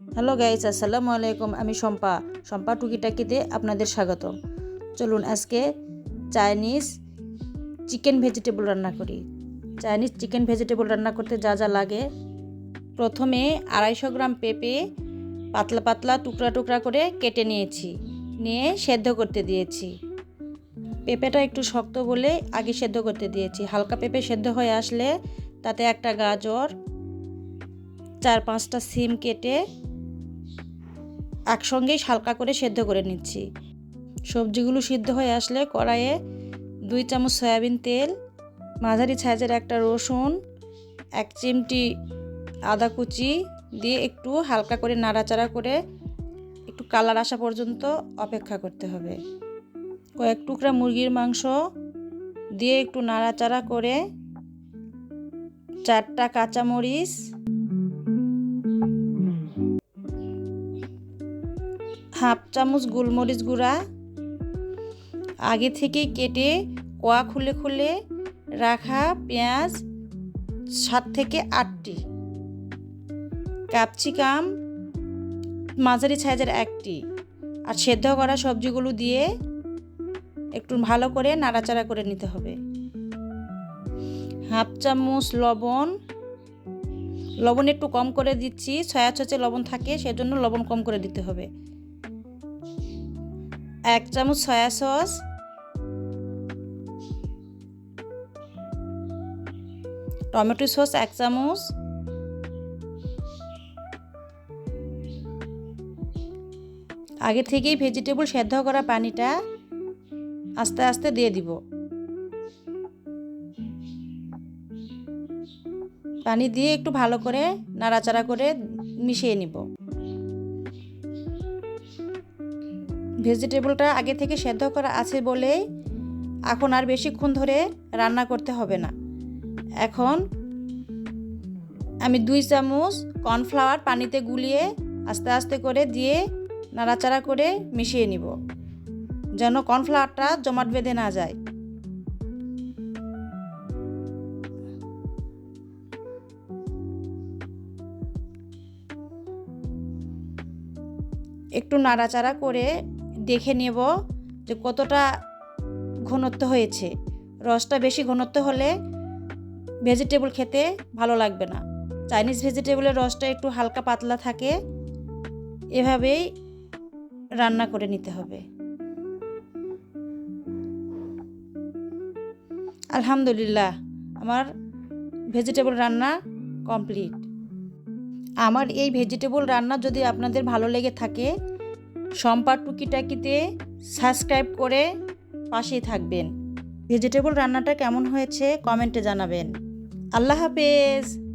Hello guys আসসালামু আলাইকুম আমি শম্পা। শম্পা টুকিটাকিতে আপনাদের স্বাগত। চলুন আজকে চাইনিজ চিকেন ভেজিটেবল রান্না করি। চাইনিজ চিকেন ভেজিটেবল রান্না করতে যা যা লাগে। প্রথমে আড়াইশো গ্রাম পেঁপে পাতলা পাতলা টুকরা টুকরা করে কেটে নিয়েছি। নিয়ে সেদ্ধ করতে দিয়েছি। পেঁপেটা একটু শক্ত বলে আগে সেদ্ধ করতে দিয়েছি। হালকা পেঁপে সেদ্ধ হয়ে আসলে তাতে একটা গাজর, চার পাঁচটা সিম কেটে একসঙ্গেই হালকা করে সেদ্ধ করে নিচ্ছি। সবজিগুলো সিদ্ধ হয়ে আসলে কড়াইয়ে দুই চামচ সয়াবিন তেল, মাঝারি সাইজের একটা রসুন, এক চিমটি আদা কুচি দিয়ে একটু হালকা করে নাড়াচাড়া করে একটু কালার আসা পর্যন্ত অপেক্ষা করতে হবে। কয়েক টুকরা মুরগির মাংস দিয়ে একটু নাড়াচাড়া করে চারটা কাঁচামরিচ হাফ চামচ গোলমরিচ গুঁড়া, আগে থেকে কেটে কোয়া খুলে খুলে রাখা পেঁয়াজ সাত থেকে আটটি, ক্যাপসিকাম, মাঝারি সাইজের একটি আর সেদ্ধ করা সবজিগুলো দিয়ে একটু ভালো করে নাড়াচাড়া করে নিতে হবে। হাফ চামচ লবণ লবণ একটু কম করে দিচ্ছি ছয়া ছচে লবণ থাকে সেজন্য লবণ কম করে দিতে হবে। এক চামচ সয়া সস, টমেটো সস এক চামচ, আগে থেকেই ভেজিটেবল সেদ্ধ করা পানিটা আস্তে আস্তে দিয়ে দিব। পানি দিয়ে একটু ভালো করে নাড়াচাড়া করে মিশিয়ে নিব। ভেজিটেবলটা আগে থেকে সেদ্ধ করা আছে বলে এখন আর বেশিক্ষণ ধরে রান্না করতে হবে না। এখন আমি দুই চামচ কর্নফ্লাওয়ার পানিতে গুলিয়ে আস্তে আস্তে করে দিয়ে নাড়াচাড়া করে মিশিয়ে নিব, যেন কর্নফ্লাওয়ারটা জমাট বেঁধে না যায়। একটু নাড়াচাড়া করে দেখে নেব যে কতটা ঘনত্ব হয়েছে। রসটা বেশি ঘনত্ব হলে ভেজিটেবল খেতে ভালো লাগবে না। চাইনিজ ভেজিটেবলের রসটা একটু হালকা পাতলা থাকে, এভাবেই রান্না করে নিতে হবে। আলহামদুলিল্লাহ, আমার ভেজিটেবল রান্না কমপ্লিট। আমার এই ভেজিটেবল রান্না যদি আপনাদের ভালো লেগে থাকে সম্পার টুকিটাকিতে সাবস্ক্রাইব করে পাশেই থাকবেন। ভেজিটেবল রান্নাটা কেমন হয়েছে কমেন্টে জানাবেন। আল্লাহ হাফেজ।